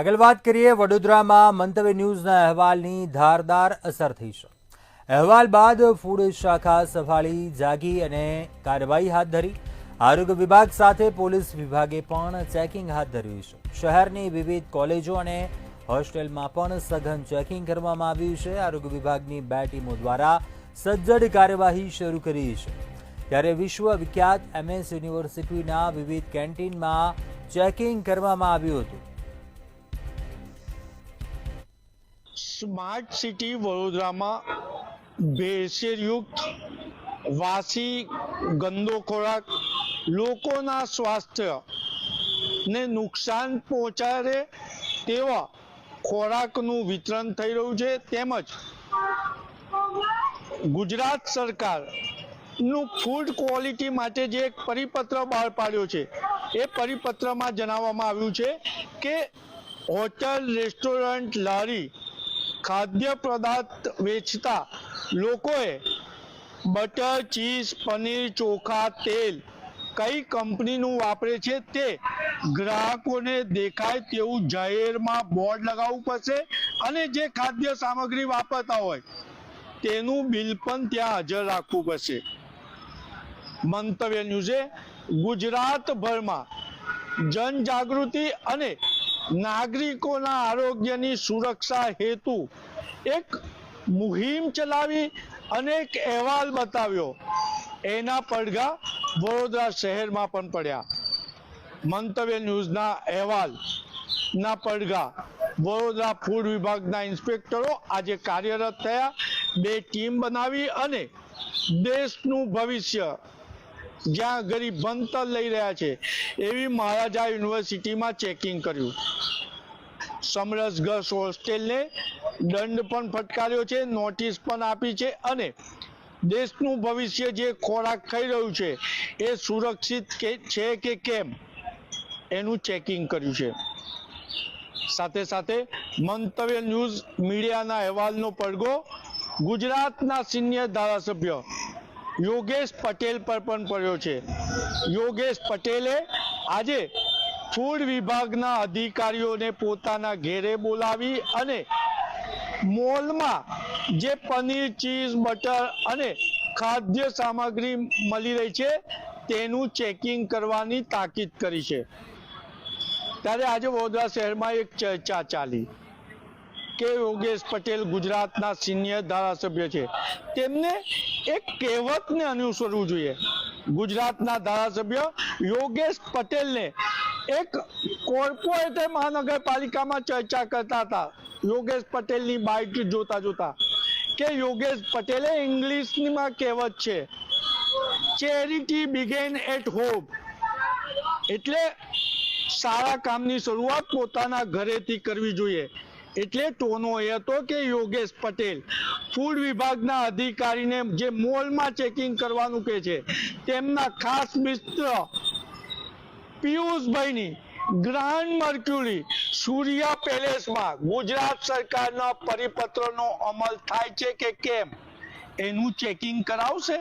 આગળ વાત કરીએ વડોદરામાં મંતવ્ય ન્યૂઝના અહેવાલની ધારદાર અસર થઈ છે. અહેવાલ બાદ ફૂડ શાખા સફાળી જાગી અને કાર્યવાહી હાથ ધરી. આરોગ્ય વિભાગ સાથે પોલીસ વિભાગે પણ ચેકિંગ હાથ ધર્યું છે. શહેરની વિવિધ કોલેજો અને હોસ્ટેલમાં પણ સઘન ચેકિંગ કરવામાં આવ્યું છે. આરોગ્ય વિભાગની બે ટીમો દ્વારા સજ્જડ કાર્યવાહી શરૂ કરી છે. ત્યારે વિશ્વ વિખ્યાત એમએસ યુનિવર્સિટીના વિવિધ કેન્ટીનમાં ચેકિંગ કરવામાં આવ્યું હતું. સ્માર્ટ સિટી વડોદરામાં ભેળસેળયુક્ત વાસી ગંદો ખોરાક લોકોના સ્વાસ્થ્ય ને નુકસાન પહોંચાડે તેવા ખોરાકનું વિતરણ થઈ રહ્યું છે. તેમજ ગુજરાત સરકારનું ફૂડ ક્વોલિટી માટે જે એક પરિપત્ર બહાર પાડ્યો છે, એ પરિપત્રમાં જણાવવામાં આવ્યું છે કે હોટલ, રેસ્ટોરન્ટ, લારી ખાદ્ય પદાર્થ વેચતા લોકોએ બટર, ચીઝ, પનીર, ચોખા, તેલ કઈ કંપનીનું વાપરે છે તે ગ્રાહકોને દેખાય તેવું જાહેરમાં બોર્ડ લગાવવું પડશે અને જે ખાદ્ય સામગ્રી વાપરતા હોય તેનું બિલ પણ ત્યાં હાજર રાખવું પડશે. મંતવ્ય ન્યૂઝે ગુજરાતભરમાં જનજાગૃતિ અને નાગરિકોના આરોગ્યની સુરક્ષા હેતુ એક મુહિમ ચલાવી અને એક અહેવાલ બતાવ્યો. એના પડઘા વડોદરા શહેરમાં પણ પડ્યા. મંતવ્ય ન્યૂઝના અહેવાલના પડઘા વડોદરા ફૂડ વિભાગના ઇન્સ્પેક્ટરો આજે કાર્યરત થયા. બે ટીમ બનાવી અને દેશનું ભવિષ્ય જ્યાં ગરીબ ભણતર લઈ રહ્યા છે. એવી મહારાજા યુનિવર્સિટીમાં ચેકિંગ કર્યું. સમરસ ગર્લ્સ હોસ્ટેલને દંડ પણ ફટકાર્યો છે નોટિસ પણ આપી છે અને દેશનું ભવિષ્ય જે ખોરાક ખાઈ રહ્યું છે, એ સુરક્ષિત છે કે કેમ? એનું ચેકિંગ કર્યું છે. સાથે સાથે મંતવ્ય ન્યૂઝ મીડિયાના અહેવાલનો પડઘો ગુજરાતના સિનિયર ધારાસભ્ય યોગેશ પટેલ પર પણ પડ્યો છે. યોગેશ પટેલે આજે ફૂડ વિભાગના અધિકારીઓને પોતાના ઘેરે બોલાવી અને મોલમાં જે પનીર, ચીઝ, બટર અને ખાદ્ય સામગ્રી મળી રહી છે, તેનું ચેકિંગ કરવાની તાકીદ કરી છે. ત્યારે આજે વડોદરા શહેરમાં એક ચર્ચા ચાલી. કે યોગેશ પટેલ ગુજરાતના સિનિયર ધારાસભ્ય છે. તેમને એક કહેવતને અનુસરવું જોઈએ. ગુજરાતના ધારાસભ્ય યોગેશ પટેલને એક કોર્પોરેટર મહાનગરપાલિકામાં ચર્ચા કરતા હતા. યોગેશ પટેલની બાઇક જોતા જોતા કે યોગેશ પટેલે ઇંગ્લિશમાં કહેવત છે ચેરિટી બિગેન એટ હોમ એટલે સારા કામની શરૂઆત પોતાના ઘરેથી કરવી જોઈએ. એટલે ટોનો હતો કે યોગેશ પટેલ ફૂડ વિભાગના અધિકારીને જે મોલમાં ચેકિંગ કરવાનું કહે છે, તેમના ખાસ મિત્ર પિયુષભાઈની ગ્રાન્ડ મર્ક્યુરી સૂર્યા પેલેસમાં ગુજરાત સરકારના પરિપત્રનો અમલ થાય છે કે કેમ? એનું ચેકિંગ કરાવશે?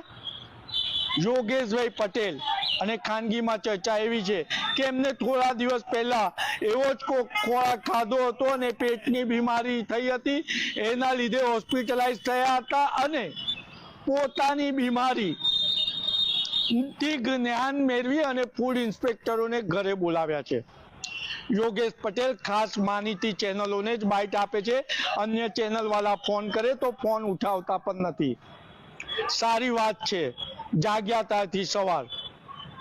યોગેશભાઈ પટેલ અને ખાનગીમાં ચર્ચા એવી છે કે એમને થોડા દિવસ પહેલા એવો જ ખોરાક ખાધો હતો અને પેટની બીમારી થઈ હતી. એના લીધે હોસ્પિટલાઇઝ થયા હતા અને પોતાની બીમારી થી જ્ઞાન મેળવી અને ફૂડ ઇન્સ્પેક્ટરોને ઘરે બોલાવ્યા છે. યોગેશ પટેલ ખાસ માનીતી ચેનલોને જ બાઇટ આપે છે. અન્ય ચેનલવાળા ફોન કરે તો ફોન ઉઠાવતા પણ નથી. સારી વાત છે. જાગ્યા ત્યારથી સવાર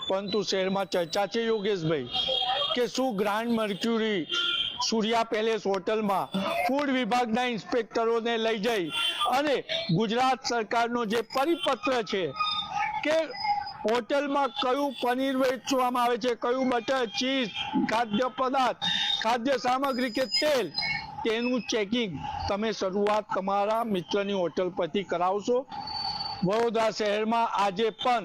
પરંતુ શહેરમાં ચર્ચા છે યોગેશભાઈ, કે શું ગ્રાન્ડ મર્ક્યુરી સૂર્યા પેલેસ હોટલમાં ફૂડ વિભાગના ઇન્સ્પેક્ટરોને લઈ જઈ અને ગુજરાત સરકારનો જે પરિપત્ર છે કે હોટલમાં કયું પનીર વેચવામાં આવે છે, કયું બટર, ચીઝ, ખાદ્ય પદાર્થ, ખાદ્ય સામગ્રી કે તેલ, તેનું ચેકિંગ તમે શરૂઆત તમારા મિત્રની હોટલ પરથી કરાવશો. વડોદરા શહેરમાં આજે પણ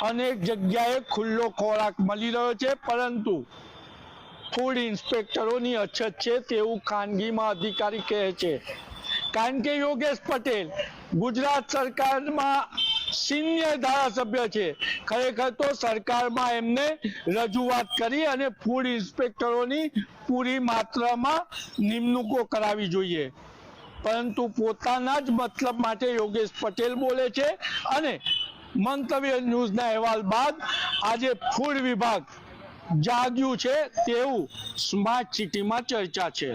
અનેક જગ્યાએ ખુલ્લો ખોરાક મળી રહ્યો છે, પરંતુ ફૂડ ઇન્સ્પેક્ટરોની અછત છે તેવું ખાનગીમાં અધિકારી કહે છે. કારણ કે યોગેશ પટેલ ગુજરાત સરકારમાં સિનિયર ધારાસભ્ય છે. ખરેખર તો સરકારમાં એમને રજૂઆત કરી અને ફૂડ ઇન્સ્પેક્ટરોની પૂરી માત્રામાં નિમણૂકો કરાવી જોઈએ. પરંતુ પોતાના જ મતલબ માટે યોગેશ પટેલ બોલે છે અને મંતવ્ય ન્યૂઝના અહેવાલ બાદ આજે ફૂડ વિભાગ જાગ્યું છે તેવું સ્માર્ટ સિટીમાં ચર્ચા છે.